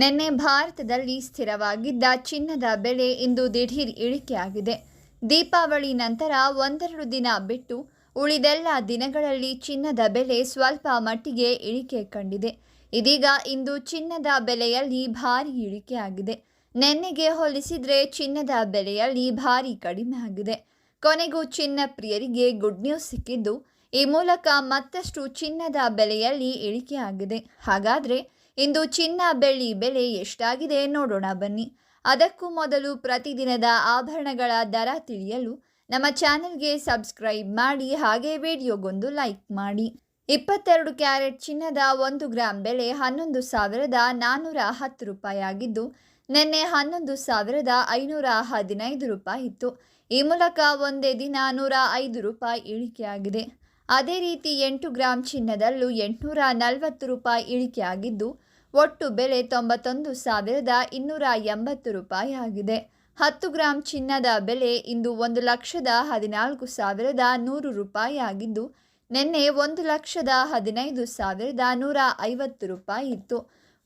ನಿನ್ನೆ ಭಾರತದಲ್ಲಿ ಸ್ಥಿರವಾಗಿದ್ದ ಚಿನ್ನದ ಬೆಲೆ ಇಂದು ದಿಢೀರ್ ಇಳಿಕೆಯಾಗಿದೆ. ದೀಪಾವಳಿ ನಂತರ ಒಂದೆರಡು ದಿನ ಬಿಟ್ಟು ಉಳಿದೆಲ್ಲ ದಿನಗಳಲ್ಲಿ ಚಿನ್ನದ ಬೆಲೆ ಸ್ವಲ್ಪ ಮಟ್ಟಿಗೆ ಇಳಿಕೆ ಕಂಡಿದೆ. ಇದೀಗ ಇಂದು ಚಿನ್ನದ ಬೆಲೆಯಲ್ಲಿ ಭಾರಿ ಇಳಿಕೆಯಾಗಿದೆ. ನೆನ್ನೆಗೆ ಹೋಲಿಸಿದರೆ ಚಿನ್ನದ ಬೆಲೆಯಲ್ಲಿ ಭಾರಿ ಕಡಿಮೆ ಆಗಿದೆ. ಕೊನೆಗೂ ಚಿನ್ನ ಪ್ರಿಯರಿಗೆ ಗುಡ್ ನ್ಯೂಸ್ ಸಿಕ್ಕಿದ್ದು, ಈ ಮೂಲಕ ಮತ್ತಷ್ಟು ಚಿನ್ನದ ಬೆಲೆಯಲ್ಲಿ ಇಳಿಕೆಯಾಗಿದೆ. ಹಾಗಾದರೆ ಇಂದು ಚಿನ್ನ ಬೆಳ್ಳಿ ಬೆಲೆ ಎಷ್ಟಾಗಿದೆ ನೋಡೋಣ ಬನ್ನಿ. ಅದಕ್ಕೂ ಮೊದಲು ಪ್ರತಿದಿನದ ಆಭರಣಗಳ ದರ ತಿಳಿಯಲು ನಮ್ಮ ಚಾನೆಲ್ಗೆ ಸಬ್ಸ್ಕ್ರೈಬ್ ಮಾಡಿ, ಹಾಗೆ ವಿಡಿಯೋಗೊಂದು ಲೈಕ್ ಮಾಡಿ. ಇಪ್ಪತ್ತೆರಡು ಕ್ಯಾರೆಟ್ ಚಿನ್ನದ ಒಂದು ಗ್ರಾಂ ಬೆಲೆ ಹನ್ನೊಂದು ಸಾವಿರದ ನಾನ್ನೂರ ಹತ್ತು ರೂಪಾಯಿ ಆಗಿದ್ದು ನಿನ್ನೆ ಹನ್ನೊಂದು ಸಾವಿರದ ಐನೂರ ಹದಿನೈದು ರೂಪಾಯಿ ಇತ್ತು. ಈ ಮೂಲಕ ಒಂದೇ ದಿನ ನೂರ ಐದು ರೂಪಾಯಿ ಇಳಿಕೆಯಾಗಿದೆ. ಅದೇ ರೀತಿ ಎಂಟು ಗ್ರಾಂ ಚಿನ್ನದಲ್ಲೂ ಎಂಟುನೂರ ನಲವತ್ತು ರೂಪಾಯಿ ಇಳಿಕೆಯಾಗಿದ್ದು, ಒಟ್ಟು ಬೆಲೆ ತೊಂಬತ್ತೊಂದು ಸಾವಿರದ ಇನ್ನೂರ ಎಂಬತ್ತು ರೂಪಾಯಿ ಆಗಿದೆ. ಹತ್ತು ಗ್ರಾಂ ಚಿನ್ನದ ಬೆಲೆ ಇಂದು ಒಂದು ಲಕ್ಷದ ಹದಿನಾಲ್ಕು ಸಾವಿರದ ನೂರು ರೂಪಾಯಿ ಆಗಿದ್ದು, ನಿನ್ನೆ ಒಂದು ಲಕ್ಷದ ಹದಿನೈದು ಸಾವಿರದ ನೂರ ಐವತ್ತು ರೂಪಾಯಿ ಇತ್ತು.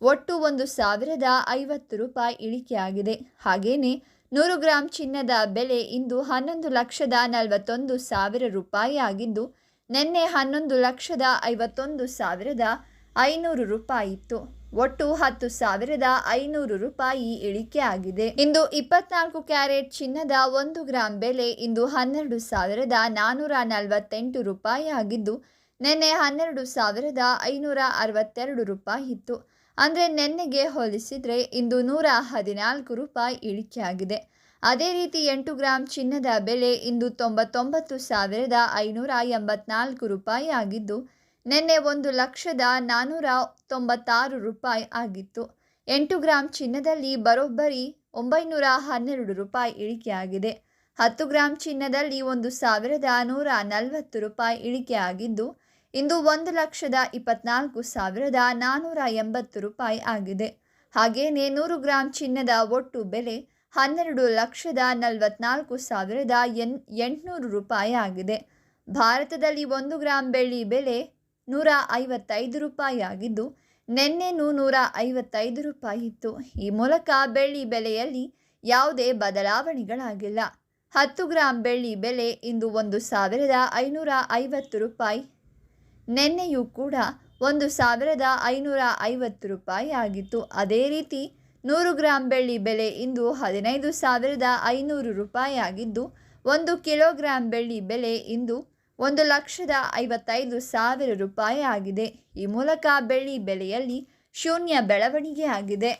ಒಟ್ಟು ಒಂದು ಸಾವಿರದ ಐವತ್ತು ರೂಪಾಯಿ ಇಳಿಕೆಯಾಗಿದೆ. ಹಾಗೆಯೇ ನೂರು ಗ್ರಾಂ ಚಿನ್ನದ ಬೆಲೆ ಇಂದು ಹನ್ನೊಂದು ಲಕ್ಷದ ನಲವತ್ತೊಂದು ಸಾವಿರ ರೂಪಾಯಿ ಆಗಿದ್ದು ನಿನ್ನೆ ಹನ್ನೊಂದು ಲಕ್ಷದ ಐವತ್ತೊಂದು ಸಾವಿರದ ಐನೂರು ರೂಪಾಯಿ ಇತ್ತು. ಒಟ್ಟು ಹತ್ತು ಸಾವಿರದ ಐನೂರು ರೂಪಾಯಿ ಇಳಿಕೆ ಆಗಿದೆ. ಇಂದು ಇಪ್ಪತ್ನಾಲ್ಕು ಕ್ಯಾರೆಟ್ ಚಿನ್ನದ ಒಂದು ಗ್ರಾಂ ಬೆಲೆ ಇಂದು ಹನ್ನೆರಡು ಸಾವಿರದ ನಾನ್ನೂರ ನಲವತ್ತೆಂಟು ರೂಪಾಯಿ ಆಗಿದ್ದು, ನಿನ್ನೆ ಹನ್ನೆರಡು ಸಾವಿರದ ಐನೂರ ಅರವತ್ತೆರಡು ರೂಪಾಯಿ ಇತ್ತು. ಅಂದರೆ ನಿನ್ನೆಗೆ ಹೋಲಿಸಿದರೆ ಇಂದು ನೂರ ಹದಿನಾಲ್ಕು ರೂಪಾಯಿ ಇಳಿಕೆಯಾಗಿದೆ ಅದೇ ರೀತಿ ಎಂಟು ಗ್ರಾಂ ಚಿನ್ನದ ಬೆಲೆ ಇಂದು ತೊಂಬತ್ತೊಂಬತ್ತು ಸಾವಿರದ ಐನೂರ ಎಂಬತ್ನಾಲ್ಕು ರೂಪಾಯಿ ಆಗಿದ್ದು, ನಿನ್ನೆ ಒಂದು ಲಕ್ಷದ ನಾನ್ನೂರ ತೊಂಬತ್ತಾರು ರೂಪಾಯಿ ಆಗಿತ್ತು. ಎಂಟು ಗ್ರಾಂ ಚಿನ್ನದಲ್ಲಿ ಬರೋಬ್ಬರಿ ಒಂಬೈನೂರ ಹನ್ನೆರಡು ರೂಪಾಯಿ ಇಳಿಕೆಯಾಗಿದೆ. ಹತ್ತು ಗ್ರಾಂ ಚಿನ್ನದಲ್ಲಿ ಒಂದು ಸಾವಿರದ ನೂರ ನಲವತ್ತು ರೂಪಾಯಿ ಇಳಿಕೆಯಾಗಿದ್ದು, ಇಂದು ಒಂದು ಲಕ್ಷದ ಇಪ್ಪತ್ನಾಲ್ಕು ಸಾವಿರದ ನಾನ್ನೂರ ಎಂಬತ್ತು ರೂಪಾಯಿ ಆಗಿದೆ. ಹಾಗೆಯೇ ನೂರು ಗ್ರಾಂ ಚಿನ್ನದ ಒಟ್ಟು ಬೆಲೆ ಹನ್ನೆರಡು ಲಕ್ಷದ ನಲವತ್ನಾಲ್ಕು ಸಾವಿರದ ಎನ್, ಎಂಟುನೂರು ರೂಪಾಯಿ ಆಗಿದೆ. ಭಾರತದಲ್ಲಿ ಒಂದು ಗ್ರಾಂ ಬೆಳ್ಳಿ ಬೆಲೆ ನೂರ ಐವತ್ತೈದು ರೂಪಾಯಿ ಆಗಿದ್ದು ನಿನ್ನೆನೂ ನೂರ ಐವತ್ತೈದು ರೂಪಾಯಿ ಇತ್ತು. ಈ ಮೂಲಕ ಬೆಳ್ಳಿ ಬೆಲೆಯಲ್ಲಿ ಯಾವುದೇ ಬದಲಾವಣೆಗಳಾಗಿಲ್ಲ. ಹತ್ತು ಗ್ರಾಂ ಬೆಳ್ಳಿ ಬೆಲೆ ಇಂದು ಒಂದು ಸಾವಿರದ ಐನೂರ ಐವತ್ತು ರೂಪಾಯಿ. ನಿನ್ನೆಯೂ ಕೂಡ ಒಂದು ಸಾವಿರದ ಐನೂರ ಐವತ್ತು ರೂಪಾಯಿ ಆಗಿತ್ತು. ಅದೇ ರೀತಿ ನೂರು ಗ್ರಾಂ ಬೆಳ್ಳಿ ಬೆಲೆ ಇಂದು ಹದಿನೈದು ಸಾವಿರದ ಐನೂರು ರೂಪಾಯಿ ಆಗಿದ್ದು ಒಂದು ಕಿಲೋಗ್ರಾಂ ಬೆಳ್ಳಿ ಬೆಲೆ ಇಂದು ಒಂದು ಲಕ್ಷದ ಐವತ್ತೈದು ಸಾವಿರ ರೂಪಾಯಿ ಆಗಿದೆ ಈ ಮೂಲಕ ಬೆಳ್ಳಿ ಬೆಲೆಯಲ್ಲಿ ಶೂನ್ಯ ಬೆಳವಣಿಗೆ ಆಗಿದೆ